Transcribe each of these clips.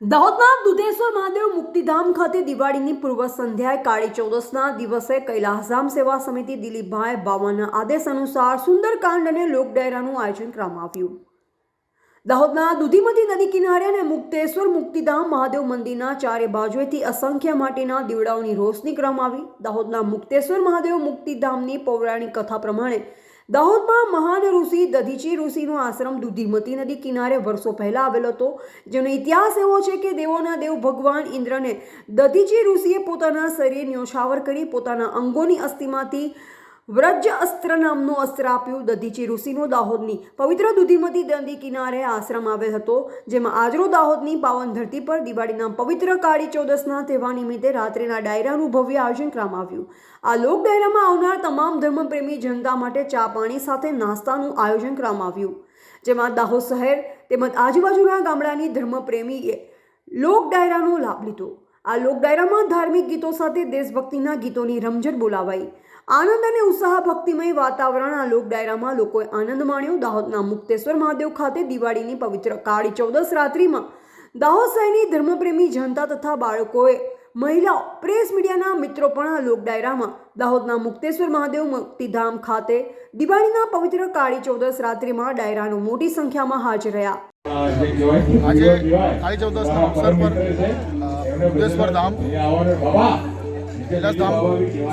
દાહોદના દુધેશ્વર મહાદેવ મુક્તિધામ ખાતે દિવાળીની પૂર્વ સંધ્યાએ કાળી ચૌદસના દિવસે કૈલાસધામ સેવા સમિતિ દિલીપભાઈ બાવાના આદેશ અનુસાર સુંદરકાંડ અને લોકડાયરાનું આયોજન કરવામાં આવ્યું. દાહોદના દુધીમતી નદી કિનારે અને મુક્તેશ્વર મુક્તિધામ મહાદેવ મંદિરના ચારે બાજુએથી અસંખ્ય માટીના દીવડાઓની રોશની કરવામાં આવી. દાહોદના મુક્તેશ્વર મહાદેવ મુક્તિધામની પૌરાણિક કથા પ્રમાણે દાહોદમાં મહાન ઋષિ દધીચી ઋષિનો આશ્રમ દુધીમતી નદી કિનારે વર્ષો પહેલાં આવેલો હતો. જેનો ઇતિહાસ એવો છે કે દેવોના દેવ ભગવાન ઇન્દ્રને દધીચી ઋષિએ પોતાના શરીર ન્યોછાવર કરી પોતાના અંગોની અસ્થિમાંથી વ્રજ અસ્ત્ર નામનું અસ્ત્ર આપ્યું. દધીચી ઋષિનો દાહોદની પવિત્ર દુધીમતી નદી કિનારે આશ્રમ આવેલ હતો, જેમાં આજરો દાહોદની પાવન ધરતી પર દિવાળીના પવિત્ર કાળી ચૌદસના તહેવાર નિમિત્તે રાત્રિના ડાયરાનું ભવ્ય આયોજન કરવામાં આવ્યું. આ લોક ડાયરામાં આવનાર તમામ ધર્મપ્રેમી જનતા માટે ચા પાણી સાથે નાસ્તાનું આયોજન કરવામાં આવ્યું. જેમાં દાહોદ શહેર તેમજ આજુબાજુના ગામડાની ધર્મપ્રેમીએ લોક ડાયરાનો લાભ લીધો. આ લોક ડાયરામાં ધાર્મિક ગીતો સાથે દેશભક્તિના ગીતોની રમઝટ બોલાવાઈ. આનંદ અને ઉત્સાહ ભક્તિમય વાતાવરણ આ લોક ડાયરામાં લોકોએ આનંદ માણ્યો. દાહોદના મુક્તેશ્વર મહાદેવ ખાતે દિવાળીની પવિત્ર કાળી ચૌદસ રાત્રિમાં દાહોદ શહેરની ધર્મપ્રેમી જનતા તથા બાળકોએ મહિલાઓ પ્રેસ મીડિયાના મિત્રો પણ આ લોક ડાયરામાં દાહોદના મુક્તેશ્વર મહાદેવ મુક્તિધામ ખાતે દિવાળીના પવિત્ર કાળી ચૌદસ રાત્રિમાં ડાયરાનો મોટી સંખ્યામાં હાજર રહ્યા. આજે કાળી ચૌદસના અવસર પર મુક્તેશ્વર ધામ કૈલાસધામ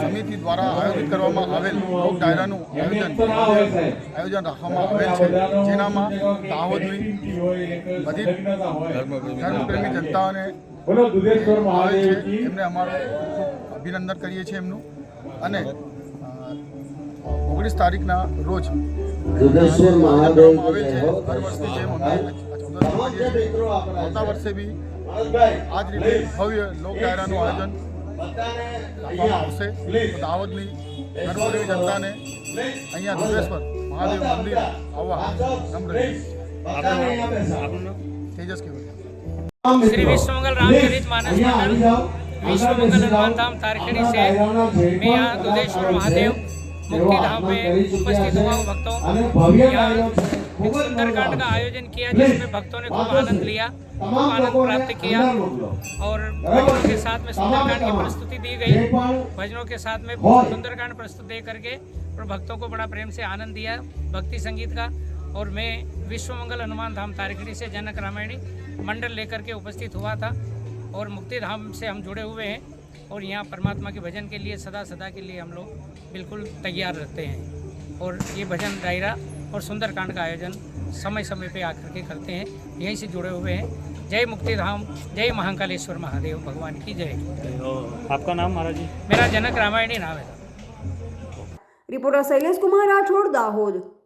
સમિતિ દ્વારા આયોજિત કરવામાં આવેલ લોક ડાયરાનું આયોજન આયોજન રાખવામાં આવેલ છે. જેનામાં દાહોદની બધી ધર્મપ્રેમી જનતાઓને આવે છે. એમને અમારું અભિનંદન કરીએ છીએ એમનું. અને ઓગણીસ તારીખના રોજ. આવતા વર્ષે બી આ જ રીતે ભવ્ય લોક ડાયરાનું આયોજન રાખવામાં આવશે તો દાહોદની ધર્મપ્રેમી જનતાને અહીંયા દુધેશ્વર મહાદેવ મંદિર આવવા નમ્ર તેજસ કહેવાય श्री विश्वमंगल रामचरित मानस मंडल विश्वमंगल हनुमान धाम तारकड़ी से मैं यहाँ दुधेश्वर महादेव मुक्ति धाम में उपस्थित हुआ हूँ भक्तों एक सुंदरकांड का आयोजन किया जिसमें भक्तों ने खूब आनंद लिया खूब आनंद प्राप्त किया और भजनों के साथ में सुंदरकांड की प्रस्तुति दी गई। भजनों के साथ में सुंदरकांड प्रस्तुत दे करके और भक्तों को बड़ा प्रेम से आनंद दिया भक्ति संगीत का। और मैं विश्व मंगल हनुमान धाम तारकड़ी से जनक रामायणी मंडल लेकर के उपस्थित हुआ था और मुक्ति धाम से हम जुड़े हुए हैं और यहाँ परमात्मा के भजन के लिए सदा सदा के लिए हम लोग बिल्कुल तैयार रहते हैं। और ये भजन दायरा और सुंदरकांड का आयोजन समय समय पे आकर के करते हैं। यहीं से जुड़े हुए हैं। जय मुक्ति धाम जय महाकालेश्वर महादेव भगवान की जय। आपका नाम महाराज जी? मेरा जनक रामायणी नाम है। रिपोर्टर शैलेश कुमार राठौड़ दाहोद।